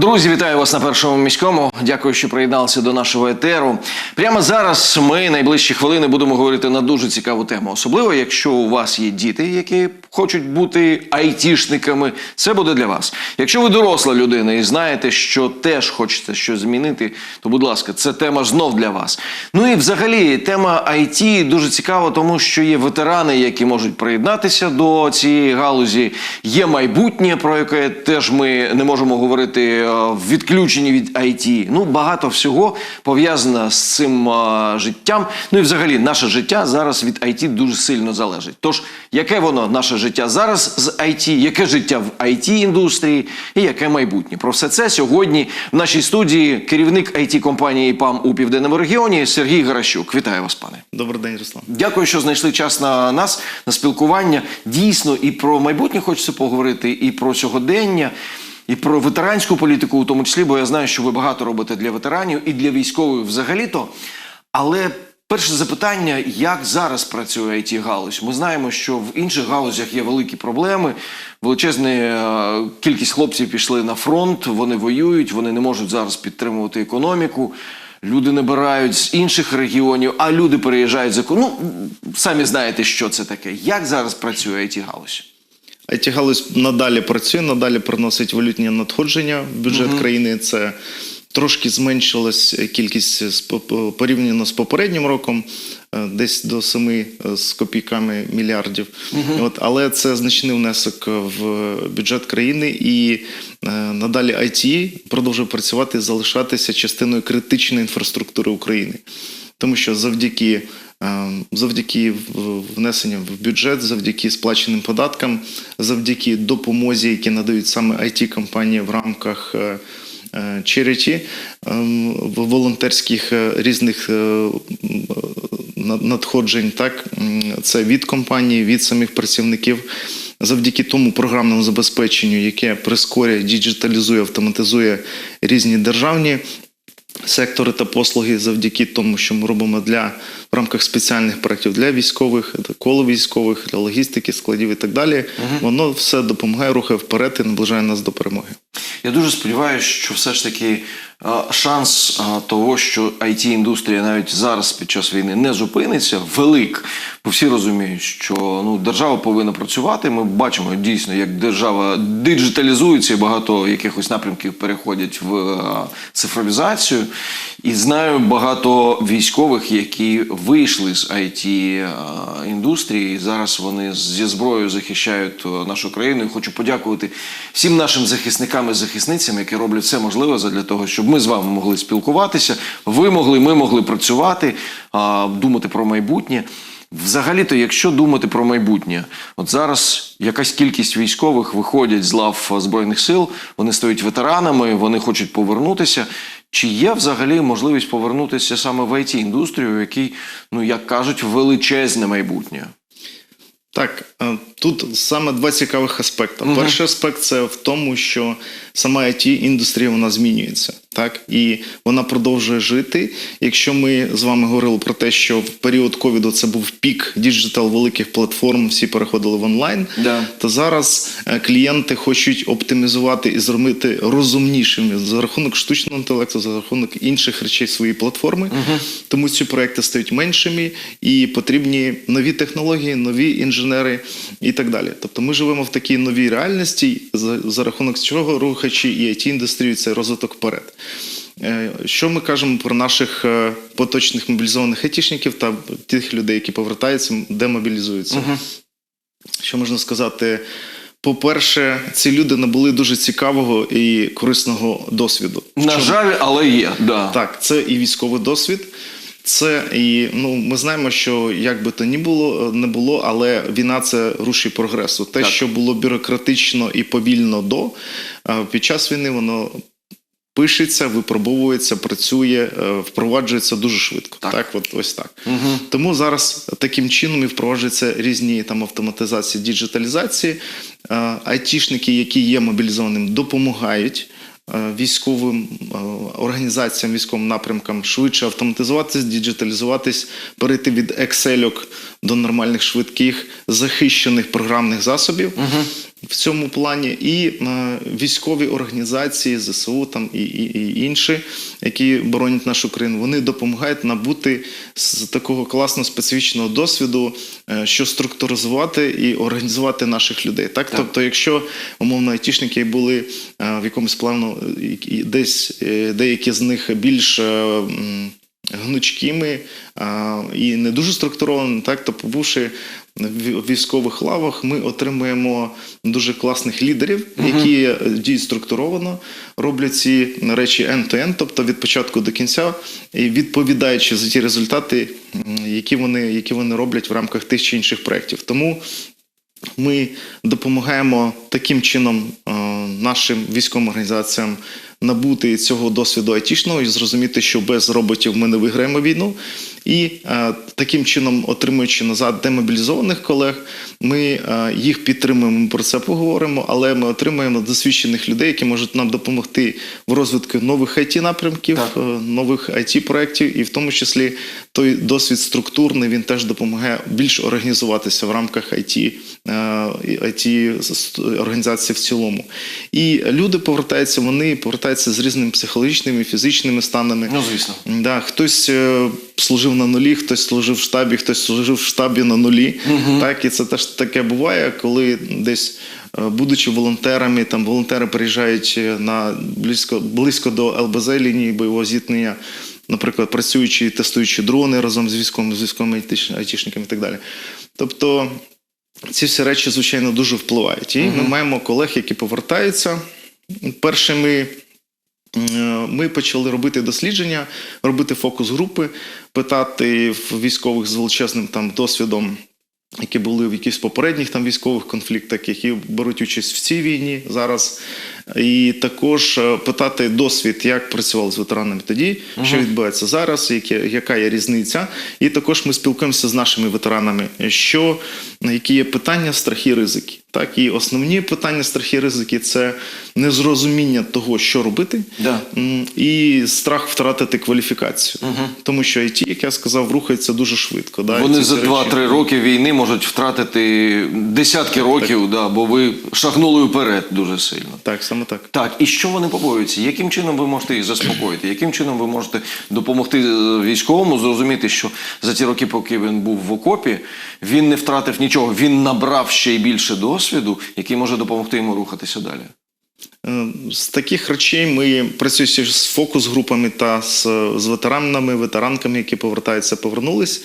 Друзі, вітаю вас на першому міському. Дякую, що приєдналися до нашого етеру. Прямо зараз ми найближчі хвилини будемо говорити на дуже цікаву тему. Особливо, якщо у вас є діти, які хочуть бути айтішниками, це буде для вас. Якщо ви доросла людина і знаєте, що теж хочете щось змінити, то будь ласка, це тема знов для вас. Ну і взагалі тема IT дуже цікава, тому що є ветерани, які можуть приєднатися до цієї галузі. Є майбутнє, про яке теж ми не можемо говорити відключені від IT. Ну багато всього пов'язано з цим е, життям. Ну і взагалі наше життя зараз від IT дуже сильно залежить. Тож, яке воно наше життя зараз з IT, яке життя в it індустрії і яке майбутнє? Про все це сьогодні в нашій студії керівник it компанії ПАМ у південному регіоні Сергій Гаращук. Вітаю вас, пане. Добрий день, Руслан. Дякую, що знайшли час на нас на спілкування. Дійсно, і про майбутнє хочеться поговорити, і про сьогодення, і про ветеранську політику, у тому числі, бо я знаю, що ви багато робите для ветеранів і для військових взагалі-то. Але перше запитання: як зараз працює it галузь? Ми знаємо, що в інших галузях є великі проблеми. Величезна е, кількість хлопців пішли на фронт, вони воюють, вони не можуть зараз підтримувати економіку. Люди набирають з інших регіонів, а люди переїжджають за. Ну, самі знаєте, що це таке. Як зараз працює it галузь? It галузь надалі працює, надалі приносить валютні надходження в бюджет країни. Це трошки зменшилась кількість порівняно з попереднім роком, е, десь до 7 з копійками мільярдів. От, але це значний внесок в бюджет країни, і е, надалі IT продовжує працювати, залишатися частиною критичної інфраструктури України. Тому що завдяки, е, завдяки в- внесенням в бюджет, завдяки сплаченим податкам, завдяки допомозі, які надають саме it компанії в рамках е, е, charity, ем, волонтерських е, різних е, над- надходжень, так це від компанії, від самих працівників. Завдяки тому програмному забезпеченню, яке прискорює, діджиталізує, автоматизує різні державні сектори та послуги завдяки тому, що ми робимо для в рамках спеціальних проєктів для військових, коло військових, для логістики, складів і так далі. Воно все допомагає, рухає вперед і наближає нас до перемоги. Я дуже сподіваюся, що все ж таки шанс того, що it індустрія навіть зараз під час війни не зупиниться, велик. Бо всі розуміють, що ну держава повинна працювати. Ми бачимо дійсно, як держава диджиталізується, і багато якихось напрямків переходять в цифровізацію. І знаю багато військових, які вийшли з it індустрії. і Зараз вони зі зброєю захищають нашу країну. І хочу подякувати всім нашим захисникам і захисницям, які роблять все можливе для того, щоб ми з вами могли спілкуватися. Ви могли, ми могли працювати, думати про майбутнє. Взагалі-то, якщо думати про майбутнє, от зараз якась кількість військових виходять з лав збройних сил, вони стають ветеранами, вони хочуть повернутися. Чи є взагалі можливість повернутися саме в it індустрію, в якій, ну як кажуть, величезне майбутнє? Так, е, тут саме два цікавих аспекти. Перший аспект це в тому, що сама it індустрія вона змінюється, так і вона продовжує жити. Якщо ми з вами говорили про те, що в період ковіду це був пік діджитал великих платформ, всі переходили в онлайн, Да. то зараз е, клієнти хочуть оптимізувати і зробити розумнішими за рахунок штучного інтелекту, за рахунок інших речей свої платформи. Тому ці проекти стають меншими і потрібні нові технології, нові інженери і так далі. Тобто ми живемо в такій новій реальності, за, за рахунок чого рухаючи і it індустрію цей розвиток вперед. Е, Що ми кажемо про наших е, поточних мобілізованих айтішників та тих людей, які повертаються, демобілізуються? Що можна сказати? По-перше, ці люди набули дуже цікавого і корисного досвіду. На жаль, але є. Да. так, це і військовий досвід. Це і ну ми знаємо, що як би то ні було, не було, але війна це рушій прогресу. Те, Так. що було бюрократично і повільно до е, під час війни, воно пишеться, випробовується, працює, е, впроваджується дуже швидко. Так. Так, от ось так. Тому зараз таким чином і впроваджуються різні там автоматизації, діджиталізації. Е, Айтішники, які є мобілізованими, допомагають. Е, Військовим е, організаціям, військовим напрямкам швидше автоматизуватись, діджиталізуватись, перейти від Excel до нормальних швидких захищених програмних засобів. В цьому плані, і е, військові організації ЗСУ там і, і, і інші, які боронять нашу країну, вони допомагають набути з такого класно специфічного досвіду, е, що структуризувати і організувати наших людей. Так, тобто, якщо умовно айтішники були е, в якомусь плану і десь е, деякі з них більш е, гнучкими а, і не дуже структурованими, так то побувши в військових лавах, ми отримуємо дуже класних лідерів, які е, діють структуровано, роблять ці речі end-to-end, тобто від початку до кінця, і відповідаючи за ті результати, які вони, які вони роблять в рамках тих чи інших проєктів. Тому ми допомагаємо таким чином е, нашим військовим організаціям набути цього досвіду айтішного і зрозуміти, що без роботів ми не виграємо війну. І е, таким чином, отримуючи назад демобілізованих колег, ми е, їх підтримуємо. Ми про це поговоримо, але ми отримуємо досвідчених людей, які можуть нам допомогти в розвитку нових it напрямків, Так. е, нових it проєктів, і в тому числі той досвід структурний він теж допомагає більш організуватися в рамках IT, е, IT організації в цілому. І люди повертаються, вони повертаються з різними психологічними, фізичними станами. Ну, звісно. Да, хтось е, служив на нулі, хтось служив в штабі, хтось служив в штабі на нулі. Так, і це теж таке буває, коли десь. е, Будучи волонтерами, там волонтери приїжджають е, на близько, близько до ЛБЗ лінії бойового зіткнення, наприклад, працюючи і тестуючи дрони разом з військовими, з військовими айтішниками і так далі. Тобто ці всі речі, звичайно, дуже впливають. І ми маємо колег, які повертаються. Першими ми почали робити дослідження, робити фокус-групи, питати в військових з величезним там досвідом, які були в якихось попередніх там військових конфліктах, які беруть участь в цій війні зараз. І також е, питати досвід, як працювали з ветеранами тоді, що відбувається зараз, які, яка є різниця. І також ми спілкуємося з нашими ветеранами, що які є питання, страхи, ризики. Так, і основні питання, страхи, ризики це незрозуміння того, що робити, Да. і страх втратити кваліфікацію. Тому що IT, як я сказав, рухається дуже швидко. Да, Вони за всі 2-3 речі- роки війни можуть втратити десятки років, да, бо ви шагнули вперед дуже сильно. Так, саме так. Так, і що вони побоюються? Яким чином ви можете їх заспокоїти? Яким чином ви можете допомогти е, військовому зрозуміти, що за ті роки, поки він був в окопі, він не втратив нічого, він набрав ще й більше досвіду, який може допомогти йому рухатися далі? Е, З таких речей ми працюємо з фокус-групами та з, з ветеранами, ветеранками, які повертаються, повернулись.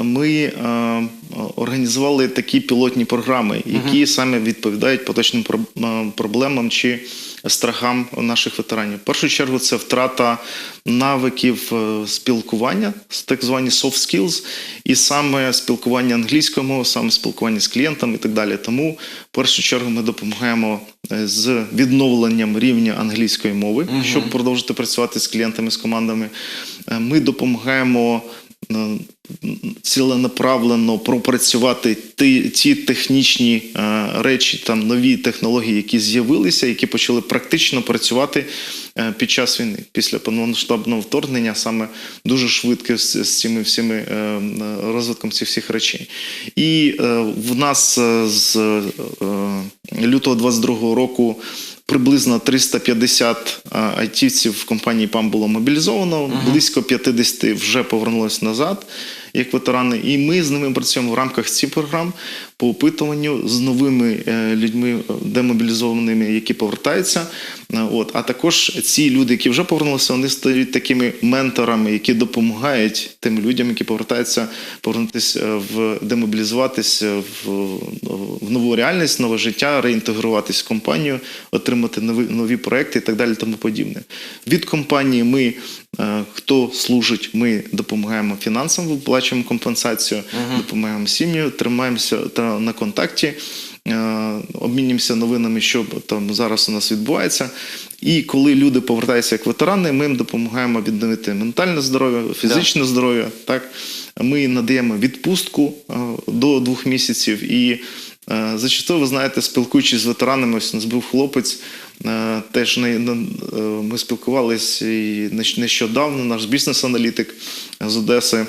Ми е, організували такі пілотні програми, які саме відповідають поточним е, проблемам чи страхам наших ветеранів. В першу чергу це втрата навиків е, спілкування, так звані soft skills, і саме спілкування англійською мовою, саме спілкування з клієнтами і так далі. Тому в першу чергу ми допомагаємо з відновленням рівня англійської мови, щоб продовжити працювати з клієнтами, з командами. Ми допомагаємо. Ціленаправлено пропрацювати ті, ті технічні е, речі, там нові технології, які з'явилися, які почали практично працювати е, під час війни. Після повномасштабного вторгнення саме дуже швидко з, з цими всіми е, розвитком цих всіх речей. І в нас з лютого 22 року приблизно 350 е, айтівців в компанії ПАМ було мобілізовано, близько 50 вже повернулось назад як ветерани. І ми з ними працюємо в рамках цих програм по опитуванню з новими е, людьми е, демобілізованими, які повертаються. Е, От. А також ці люди, які вже повернулися, вони стають такими менторами, які допомагають тим людям, які повертаються, повернутися в демобілізуватися в, в нову реальність, нове життя, реінтегруватись в компанію, отримати нові, нові проекти і так далі, тому подібне. Від компанії ми, хто служить, ми допомагаємо фінансово, виплачуємо компенсацію, допомагаємо сім'ю, тримаємося та на контакті. е, Обмінюємося новинами, що там зараз у нас відбувається. І коли люди повертаються як ветерани, ми їм допомагаємо відновити ментальне здоров'я, фізичне здоров'я. Так ми надаємо відпустку е, до двох місяців. І е, зачастую, ви знаєте, спілкуючись з ветеранами, ось у нас був хлопець. е, Теж е, ми спілкувалися нещодавно наш бізнес-аналітик з Одеси.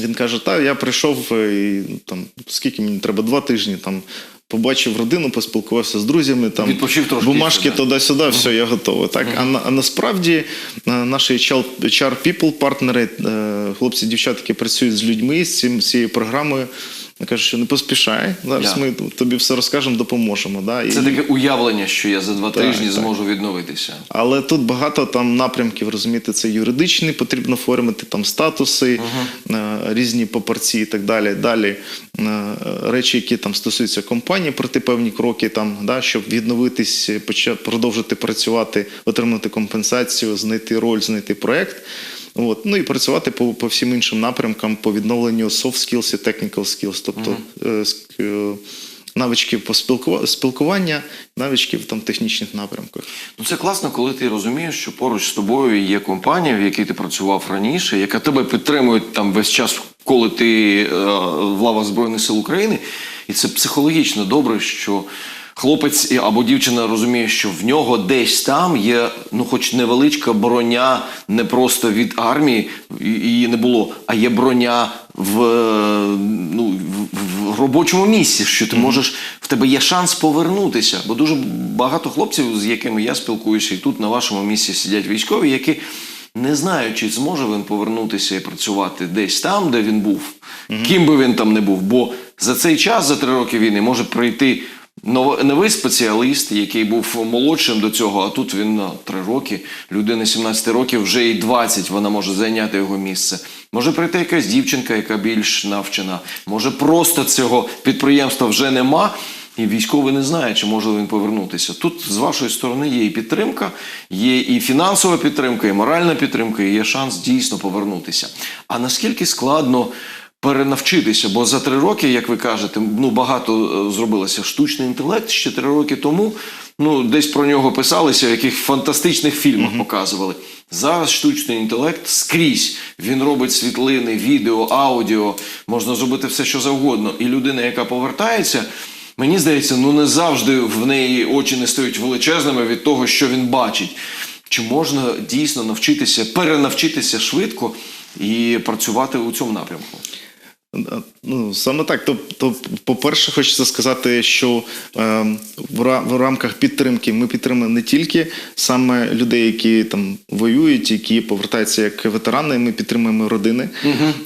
Він каже: та я прийшов е, і там скільки мені треба, два тижні там побачив родину, поспілкувався з друзями, там Відпочив трошки бумажки туди-сюди, все, я готовий. Так? А, на- а насправді е, наші HR people, партнери, е, хлопці, дівчата, які працюють з людьми з цією програмою, кажуть, що не поспішай. Зараз Да. ми тобі все розкажемо, допоможемо. Да? Це І- таке уявлення, що я за два Так, тижні так. зможу відновитися. але тут багато там напрямків, розумієте, це юридичний, потрібно оформити там статуси, е, різні папорці і так далі. Далі е, речі, які там стосуються компанії, пройти певні кроки, там, да, щоб відновитись, почати продовжити працювати, отримати компенсацію, знайти роль, знайти проект. От. Ну і працювати по, по всім іншим напрямкам по відновленню soft skills і technical skills, тобто е, навички по спілкува- спілкування, навички в там технічних напрямках. Ну це класно, коли ти розумієш, що поруч з тобою є компанія, в якій ти працював раніше, яка тебе підтримує там весь час, коли ти е, в лавах Збройних сил України. І це психологічно добре, що хлопець або дівчина розуміє, що в нього десь там є, ну, хоч невеличка броня, не просто від армії, її не було, а є броня в, ну, в, робочому місці, що ти можеш, в тебе є шанс повернутися. Бо дуже багато хлопців, з якими я спілкуюся, і тут на вашому місці сидять військові, які не знають, чи зможе він повернутися і працювати десь там, де він був, ким би він там не був. Бо за цей час, за три роки війни, може прийти новий спеціаліст, який був молодшим до цього, а тут він на три роки, людина 17 років, вже і 20, вона може зайняти його місце. Може прийти якась дівчинка, яка більш навчена. Може просто цього підприємства вже нема. І військовий не знає, чи може він повернутися. Тут з вашої сторони є і підтримка, є і фінансова підтримка, і моральна підтримка, і є шанс дійсно повернутися. А наскільки складно перенавчитися? Бо за три роки, як ви кажете, ну багато е, зробилося штучний інтелект ще три роки тому. Ну, десь про нього писалися, в яких фантастичних фільмах показували. Зараз штучний інтелект скрізь. Він робить світлини, відео, аудіо, можна зробити все, що завгодно. І людина, яка повертається, Мені здається, ну не завжди в неї очі не стають величезними від того, що він бачить. Чи можна дійсно навчитися, перенавчитися швидко і працювати у цьому напрямку? Ну, саме так. Тобто, по-перше, хочеться сказати, що е, в, ра- в рамках підтримки ми підтримуємо не тільки саме людей, які там воюють, які повертаються як ветерани. Ми підтримуємо родини.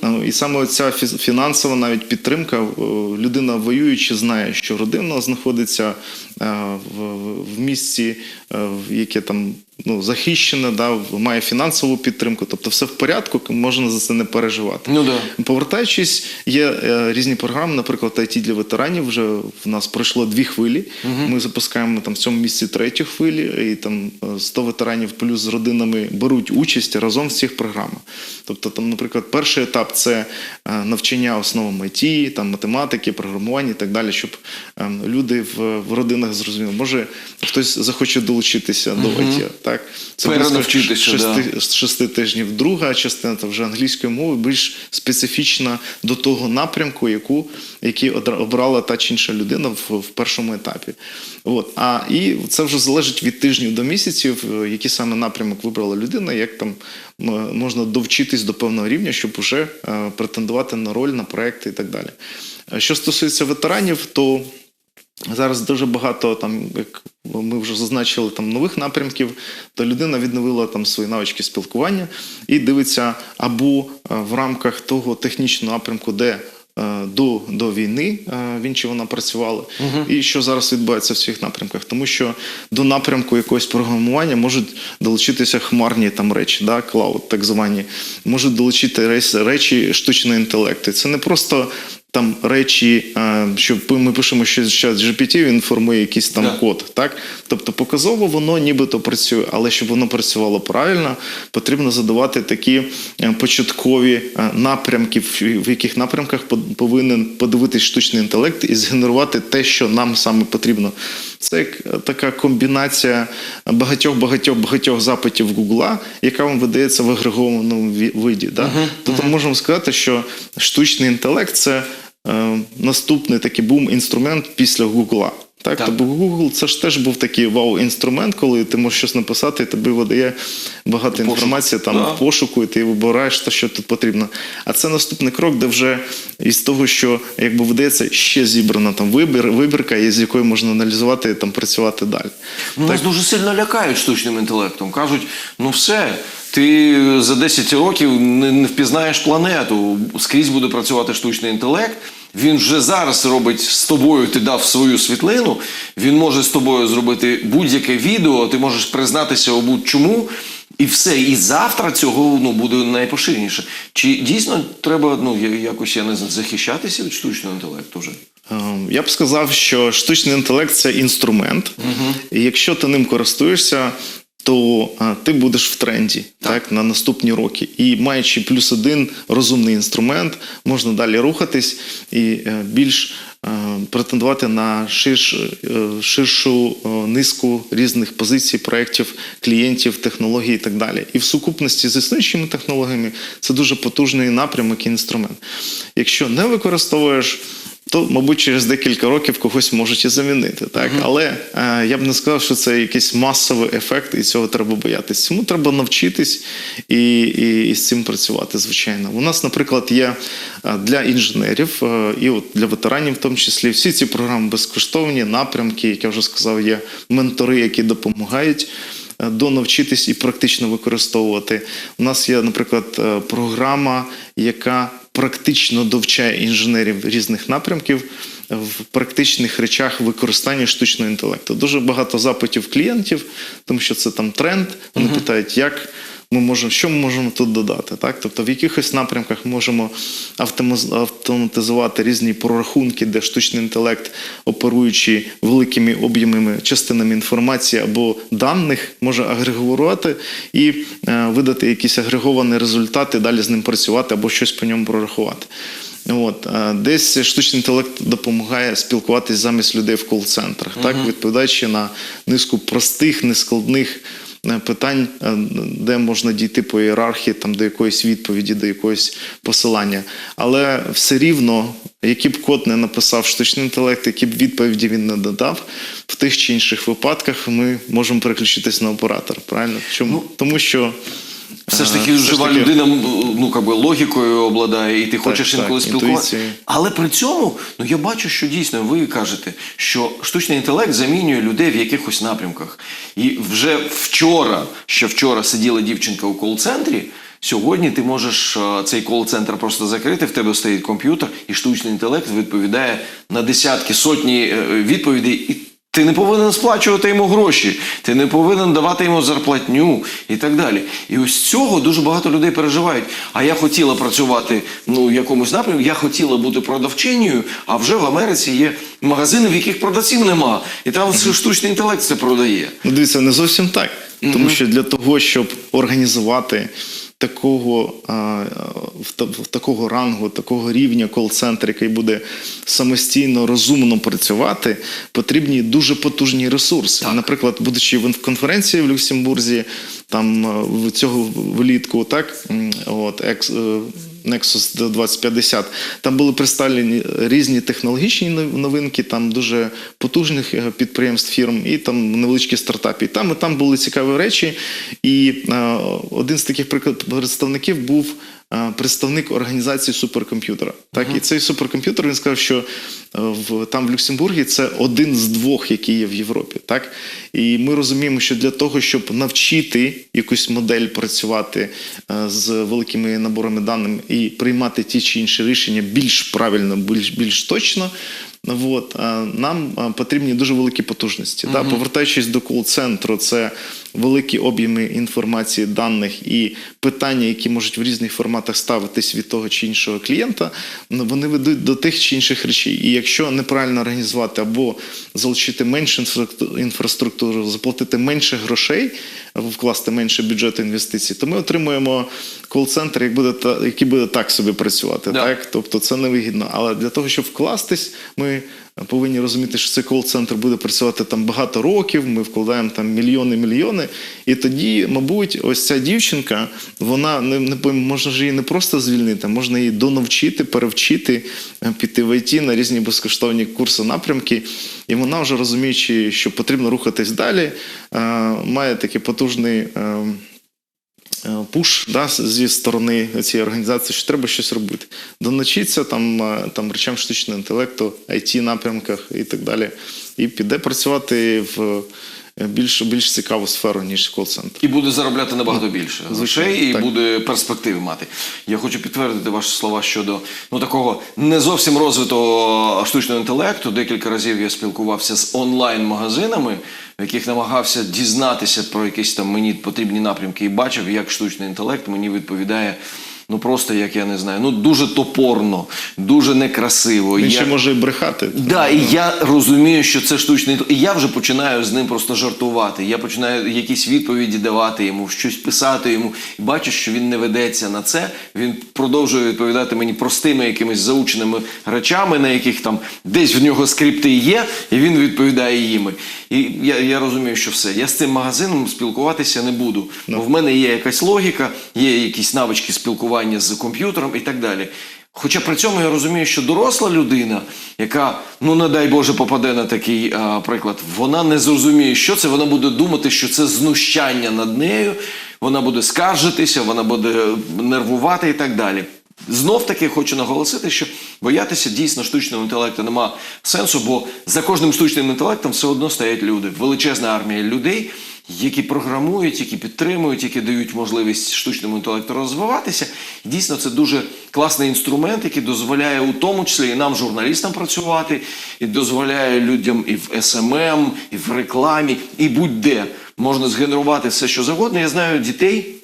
Е, І саме ця фінансова навіть підтримка. е, Людина воюючи, знає, що родина знаходиться е, в, місці, в яке там ну, захищене, да, має фінансову підтримку. Тобто, все в порядку, можна за це не переживати. Ну да. Повертаючись, є е, різні програми, наприклад, IT для ветеранів. Вже в нас пройшло дві хвилі. Ми запускаємо там в цьому місці третю хвилі, і там е, 100 ветеранів плюс з родинами беруть участь разом в цих програмах. Тобто, там, наприклад, перший етап це е, навчання основам IT, там математики, програмування і так далі, щоб е, люди в, в родинах зрозуміли, може хтось захоче долучитися до IT. Так, це близько шести, да. шести тижнів. Друга частина це вже англійської мови, більш специфічна до того напрямку, яку, який обрала та чи інша людина в, в першому етапі. От. А і це вже залежить від тижнів до місяців, е, який саме напрямок вибрала людина, як там можна довчитись до певного рівня, щоб вже е, претендувати на роль, на проекти і так далі. Е, Що стосується ветеранів, то Зараз дуже багато там, як ми вже зазначили, там нових напрямків, то людина відновила там свої навички спілкування і дивиться або е, в рамках того технічного напрямку, де е, до, до війни е, він чи вона працювала, і що зараз відбувається в цих напрямках, тому що до напрямку якогось програмування можуть долучитися хмарні там речі, да, клауд, так звані, можуть долучити речі штучного інтелекту. Це не просто там речі, е, що ми пишемо щось чат GPT, він формує якийсь там yeah. код. Так? Тобто показово воно нібито працює, але щоб воно працювало правильно, потрібно задавати такі е, початкові е, напрямки, в яких напрямках по- повинен подивитись штучний інтелект і згенерувати те, що нам саме потрібно. Це як е, така комбінація багатьох багатьох багатьох запитів Гугла, яка вам видається в агрегованому виді. Да? Тобто можемо сказати, що штучний інтелект це е, наступний такий бум інструмент після Гугла. Так, Так. тобто Google це ж теж був такий вау-інструмент, коли ти можеш щось написати, і тобі видає багато Пошук. інформації там Да. в пошуку, і ти вибираєш те, що тут потрібно. А це наступний крок, де вже із того, що якби видається, ще зібрана там вибір, вибірка, із якої можна аналізувати і там працювати далі. Ну, Нас дуже сильно лякають штучним інтелектом. Кажуть, ну все, ти за 10 років не, не впізнаєш планету, скрізь буде працювати штучний інтелект. Він вже зараз робить з тобою, ти дав свою світлину, він може з тобою зробити будь-яке відео, ти можеш признатися у будь-чому. І все, і завтра цього ну, буде найпоширеніше. Чи дійсно треба ну, якось я не знаю, захищатися від штучного інтелекту вже? Ем, Я б сказав, що штучний інтелект це інструмент, і якщо ти ним користуєшся, то а, ти будеш в тренді так. на наступні роки. І маючи плюс один розумний інструмент, можна далі рухатись і е, більш е, претендувати на ширш, е, ширшу е, низку різних позицій, проєктів, клієнтів, технологій і так далі. І в сукупності з існуючими технологіями це дуже потужний напрямок і інструмент. Якщо не використовуєш то, мабуть, через декілька років когось можуть і замінити. Так? Але е, я б не сказав, що це якийсь масовий ефект, і цього треба боятися. Цьому треба навчитись і, і, і з цим працювати, звичайно. У нас, наприклад, є е, для інженерів е, і от для ветеранів, в тому числі, всі ці програми безкоштовні, напрямки, як я вже сказав, є ментори, які допомагають е, донавчитись і практично використовувати. У нас є, наприклад, е, програма, яка практично довчає інженерів різних напрямків в практичних речах використання штучного інтелекту. Дуже багато запитів клієнтів, тому що це там тренд. Вони питають, як ми можемо, що ми можемо тут додати. Так? Тобто в якихось напрямках можемо автоматизувати різні прорахунки, де штучний інтелект, оперуючи великими об'ємами частинами інформації або даних, може агрегувати і е, видати якісь агреговані результати, далі з ним працювати або щось по ньому прорахувати. От е, десь штучний інтелект допомагає спілкуватись замість людей в кол-центрах, так відповідаючи на низку простих, нескладних питань, е, де можна дійти по ієрархії, там до якоїсь відповіді, до якогось посилання. Але все рівно, який б код не написав штучний інтелект, які б відповіді він не додав, в тих чи інших випадках ми можемо переключитись на оператор. Правильно? Чому? Тому що Все ж е, таки жива таки- людина ну, би, логікою обладає, і ти хочеш так, інколи спілкуватися. Але при цьому ну, я бачу, що дійсно ви кажете, що штучний інтелект замінює людей в якихось напрямках. І вже вчора, ще вчора сиділа дівчинка у кол-центрі. Сьогодні ти можеш е, цей кол-центр просто закрити, в тебе стоїть комп'ютер, і штучний інтелект відповідає на десятки, сотні е, відповідей. І ти не повинен сплачувати йому гроші, ти не повинен давати йому зарплатню і так далі. І ось цього дуже багато людей переживають. А я хотіла працювати ну, в якомусь напрямку, я хотіла бути продавчинею, а вже в Америці є магазини, в яких продавців нема. І там штучний інтелект це продає. Ну, дивіться, не зовсім так. Тому що для того, щоб організувати такого, в, такого рангу, такого рівня кол-центр, який буде самостійно, розумно працювати, потрібні дуже потужні ресурси. Наприклад, будучи в конференції в Люксембурзі, там в цього влітку, так, от, екс, е, Nexus 2050, там були представлені різні технологічні новинки, там дуже потужних е, підприємств, фірм, і там невеличкі стартапи. І там і там були цікаві речі. І е, один з таких приклад представників був. Е, Представник організації суперкомп'ютера. Так, і цей суперкомп'ютер він сказав, що е, в там в Люксембургі це один з двох, які є в Європі. Так, і ми розуміємо, що для того, щоб навчити якусь модель працювати е, з великими наборами даних і приймати ті чи інші рішення більш правильно, більш більш точно. От, нам потрібні дуже великі потужності. Да? Повертаючись до кол-центру, це великі об'єми інформації, даних і питання, які можуть в різних форматах ставитись від того чи іншого клієнта, ну, вони ведуть до тих чи інших речей. І якщо неправильно організувати або залучити менше інфраструкту- інфраструктуру, заплатити менше грошей, вкласти менше бюджету інвестицій, то ми отримуємо кол-центр, як буде який буде так собі працювати. Да. Так? Тобто це невигідно. Але для того, щоб вкластись, ми повинні розуміти, що цей кол-центр буде працювати там багато років. Ми вкладаємо там мільйони, мільйони. І тоді, мабуть, ось ця дівчинка, вона не, не можна ж її не просто звільнити, можна її донавчити, перевчити, е, піти в ІТ на різні безкоштовні курси, напрямки. І вона вже розуміючи, що потрібно рухатись далі, е, має такий потужний. Е, Пуш да, зі сторони цієї організації, що треба щось робити. Доночиться там, е, там речам штучного інтелекту, it напрямках і так далі. І піде працювати в більш, більш цікаву сферу, ніж кол-центр. І буде заробляти набагато більше Звичайно, грошей і так. буде перспективи мати. Я хочу підтвердити ваші слова щодо ну такого не зовсім розвитого штучного інтелекту. Dекілька разів я спілкувався з онлайн-магазинами, в яких намагався дізнатися про якісь там мені потрібні напрямки, і бачив, як штучний інтелект мені відповідає. Ну просто як я не знаю, ну дуже топорно, дуже некрасиво. Він Я- ще може і брехати. Да, і я розумію, що це штучний. І я вже починаю з ним просто жартувати. Я починаю якісь відповіді давати йому, щось писати йому. І бачу, що він не ведеться на це. Він продовжує відповідати мені простими якимись заученими речами, на яких там десь в нього скрипти є, і він відповідає їми. І я, я розумію, що все. Я з цим магазином спілкуватися не буду. Бо в мене є якась логіка, є якісь навички спілкування з комп'ютером і так далі. Хоча при цьому я розумію, що доросла людина, яка, ну не дай Боже, попаде на такий а, приклад, вона не зрозуміє, що це. Вона буде думати, що це знущання над нею, вона буде скаржитися, вона буде нервувати і так далі. Знов таки хочу наголосити, що боятися дійсно штучного інтелекту нема сенсу, бо за кожним штучним інтелектом все одно стоять люди. Величезна армія людей, які програмують, які підтримують, які дають можливість штучному інтелекту розвиватися. Дійсно, це дуже класний інструмент, який дозволяє у тому числі і нам, журналістам, працювати, і дозволяє людям і в СММ, і в рекламі, і будь-де можна згенерувати все, що завгодно. Я знаю дітей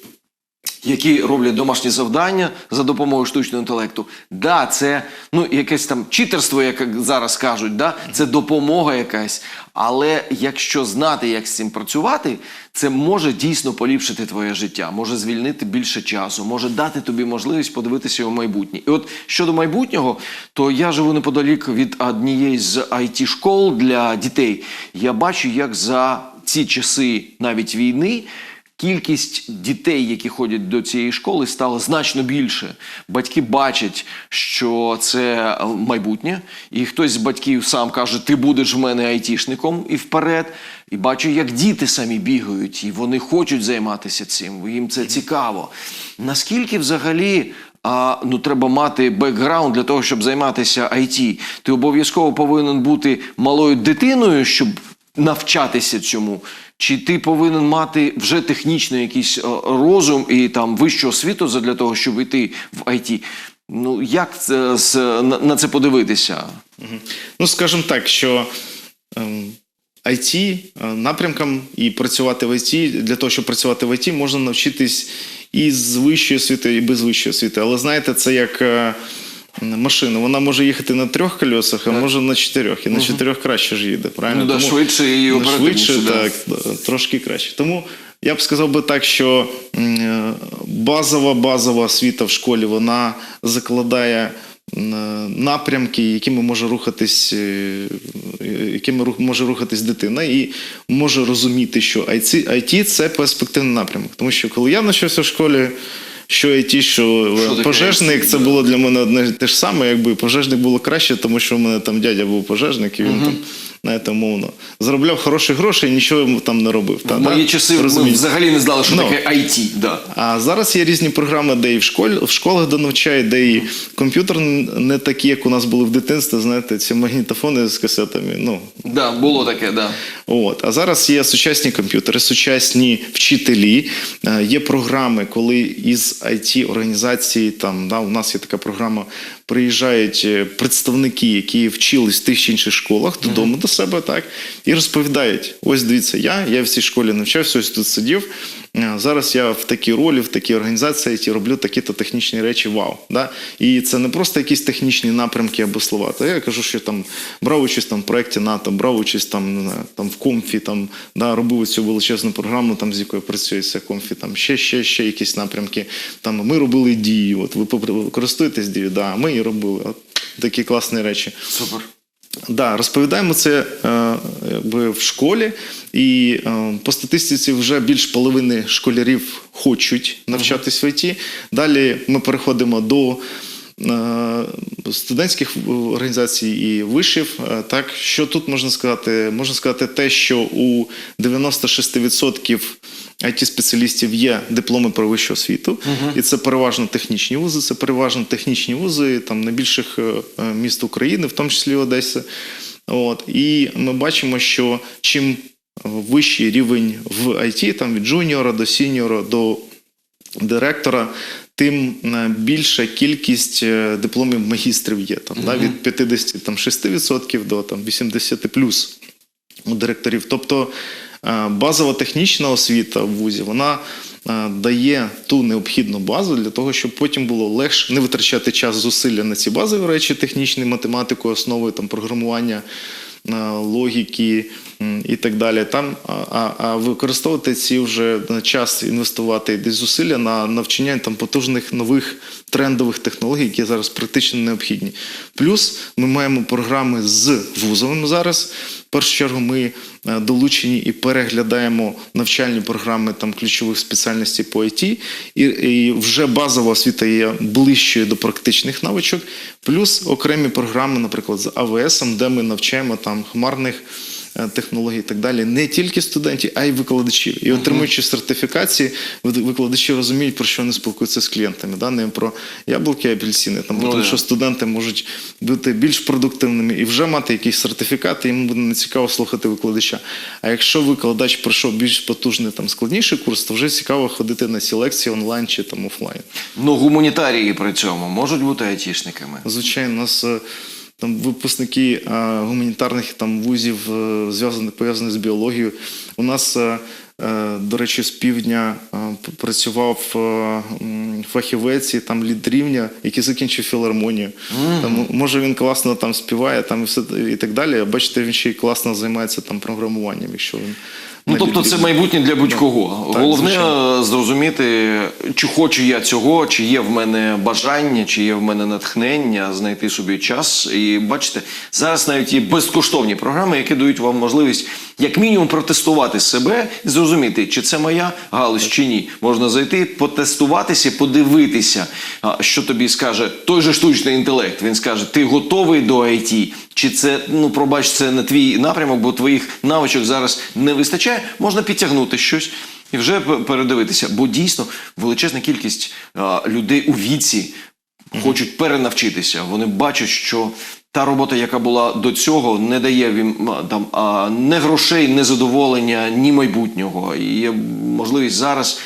які роблять домашні завдання за допомогою штучного інтелекту. Да, це ну якесь там читерство, як зараз кажуть, да, це допомога якась. Але якщо знати, як з цим працювати, це може дійсно поліпшити твоє життя, може звільнити більше часу, може дати тобі можливість подивитися у майбутнє. І от щодо майбутнього, то я живу неподалік від однієї з it школ для дітей. Я бачу, як за ці часи навіть війни. Кількість дітей, які ходять до цієї школи, стало значно більше. Батьки бачать, що це майбутнє, і хтось з батьків сам каже: Ти будеш в мене айтішником і вперед. І бачу, як діти самі бігають, і вони хочуть займатися цим. Їм це цікаво. Наскільки взагалі. А ну треба мати бекграунд для того, щоб займатися IT. Ти обов'язково повинен бути малою дитиною, щоб навчатися цьому. Чи ти повинен мати вже технічний якийсь е, розум і там вищу освіту для того, щоб йти в IT? Ну як це, на, це подивитися? Ну, скажімо так, що ем, IT е, напрямкам і працювати в IT, для того, щоб працювати в IT, можна навчитись і з вищої освіти, і без вищої освіти. Але знаєте, це як. Е, Машина, вона може їхати на трьох колесах, а може на чотирьох. І на чотирьох краще ж їде. Правильно? Ну, да, швидше і швидше, да. так, трошки краще. Тому я б сказав би так, що е, базова базова освіта в школі вона закладає напрямки, якими може рухатись, е, якими може рухатись дитина, і може розуміти, що IT – це перспективний напрямок. Тому що коли я навчався в школі. Що IT, що, Що пожежник, таке? це було для мене одне те ж саме, якби пожежник було краще, тому що в мене там дядя був пожежник, і він там, знаєте, умовно, заробляв хороші гроші і нічого йому там не робив. Та, мої да? часи ми взагалі не знали, що Ну. таке IT. Да. А зараз є різні програми, де і в школі, в школах де навчають, де і комп'ютер не такі, як у нас були в дитинстві, знаєте, ці магнітофони з касетами. Ну, Да, було таке, да. От. А зараз є сучасні комп'ютери, сучасні вчителі. Е, Є програми, коли із it організації там да, у нас є така програма. Приїжджають е, представники, які вчились в тих чи інших школах додому до себе, так і розповідають: ось дивіться, я, я в цій школі навчався, ось тут сидів. е, Зараз я в такій ролі, в такій організації IT роблю такі-то технічні речі. Вау! Да? І це не просто якісь технічні напрямки або слова. Та я кажу, що там брав участь там в проєкті НАТО, брав участь там, не знаю, там в комфі, там да, робив цю величезну програму, там з якою працює ця комфі, там ще, ще, ще якісь напрямки. Там ми робили дії. От ви користуєтесь дією, да, ми і робили. От такі класні речі. Супер. Да, розповідаємо це е, якби в школі, і е, по статистиці вже більш половини школярів хочуть навчатись в ІТ. Далі ми переходимо до е, студентських організацій і вишів. Так, що тут можна сказати? Можна сказати те, що у 96% IT-спеціалістів є дипломи про вищу освіту, і це переважно технічні вузи, це переважно технічні вузи там найбільших е, е, міст України, в тому числі Одеси. От і ми бачимо, що чим вищий рівень в IT, там від джуніора до сіньора до директора, тим е, більша кількість дипломів магістрів є там да, від 56% до там 80 плюс у директорів. Тобто базова технічна освіта в вузі вона е, дає ту необхідну базу для того, щоб потім було легше не витрачати час зусилля на ці базові речі, технічні математику, основи там програмування. е, Логіки і так далі. Там а, а, використовувати ці вже час інвестувати десь зусилля на навчання там потужних нових трендових технологій, які зараз практично необхідні. Плюс ми маємо програми з вузовим зараз. В першу чергу ми е, долучені і переглядаємо навчальні програми там ключових спеціальностей по ІТ, і, і вже базова освіта є ближчою до практичних навичок. Плюс окремі програми, наприклад, з АВС, де ми навчаємо там хмарних е, технологій і так далі, не тільки студентів, а й викладачів. І отримуючи сертифікації, викладачі розуміють, про що вони спілкуються з клієнтами, да? не про яблуки, апельсини. Там, Ну, тому що студенти можуть бути більш продуктивними і вже мати якісь сертифікати, йому буде нецікаво слухати викладача. А якщо викладач пройшов більш потужний там складніший курс, то вже цікаво ходити на ці лекції онлайн чи там офлайн. Ну, гуманітарії при цьому можуть бути айтішниками. Звичайно, у нас е, там випускники е, гуманітарних там вузів е, зв'язані пов'язані з біологією. У нас, е, до речі, з півдня працював фахівець і там лід рівня, який закінчив філармонію. Там, може він класно там співає, там і все і так далі. Бачите, він ще й класно займається там програмуванням, якщо він. Ну, тобто це майбутнє для будь-кого. Так, Головне звичайно. е, зрозуміти, чи хочу я цього, чи є в мене бажання, чи є в мене натхнення, знайти собі час. І бачите, зараз навіть є безкоштовні програми, які дають вам можливість як мінімум протестувати себе і зрозуміти, чи це моя галузь, чи ні. Можна зайти, потестуватися, подивитися, що тобі скаже той же штучний інтелект. Він скаже, ти готовий до IT, чи це, ну пробач, це не твій напрямок, бо твоїх навичок зараз не вистачає, можна підтягнути щось. І вже передивитися, бо дійсно величезна кількість а, людей у віці хочуть перенавчитися. Вони бачать, що та робота, яка була до цього, не дає їм там а, не грошей, не задоволення, ні майбутнього. І є можливість зараз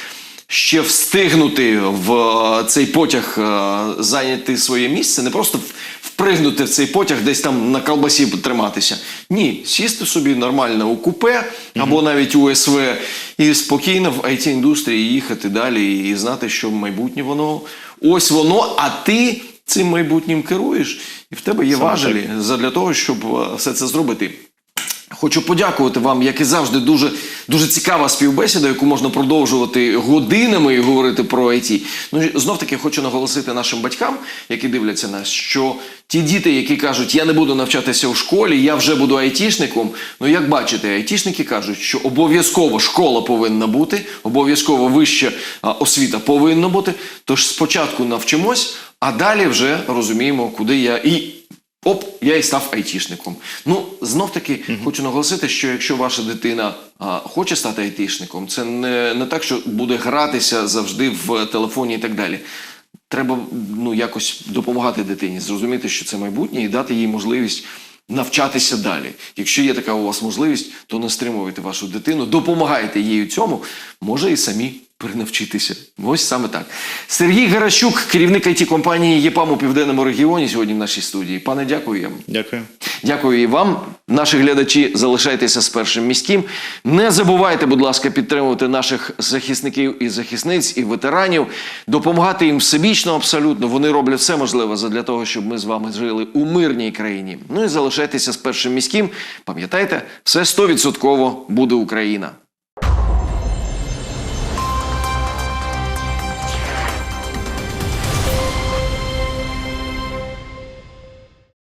ще встигнути в е, цей потяг е, зайняти своє місце, не просто впригнути в цей потяг, десь там на колбасі триматися. Ні, сісти собі нормально у купе або навіть у СВ і спокійно в it індустрії їхати далі і знати, що майбутнє воно ось воно, а ти цим майбутнім керуєш, і в тебе є важелі задля того, щоб е, все це зробити. Хочу подякувати вам, як і завжди, дуже, дуже цікава співбесіда, яку можна продовжувати годинами і говорити про IT. Ну знов таки хочу наголосити нашим батькам, які дивляться нас, що ті діти, які кажуть, я не буду навчатися в школі, я вже буду айтішником. Ну як бачите, айтішники кажуть, що обов'язково школа повинна бути, обов'язково вища освіта повинна бути. Тож спочатку навчимось, а далі вже розуміємо, куди я і. Оп, я і став айтішником. Ну, знов таки хочу наголосити, що якщо ваша дитина а, хоче стати айтішником, це не, не так, що буде гратися завжди в телефоні і так далі. Треба ну, якось допомагати дитині, зрозуміти, що це майбутнє, і дати їй можливість навчатися далі. Якщо є така у вас можливість, то не стримуйте вашу дитину, допомагайте їй у цьому, може і самі перенавчитися. Ось саме так. Сергій Гаращук, керівник it компанії ЄПАМ у південному регіоні, сьогодні в нашій студії. Пане, дякую. Дякую. Дякую і вам, наші глядачі. Залишайтеся з першим міським. Не забувайте, будь ласка, підтримувати наших захисників і захисниць і ветеранів, допомагати їм всебічно абсолютно. Вони роблять все можливе для того, щоб ми з вами жили у мирній країні. Ну і залишайтеся з першим міським. Пам'ятайте, все 100% буде Україна.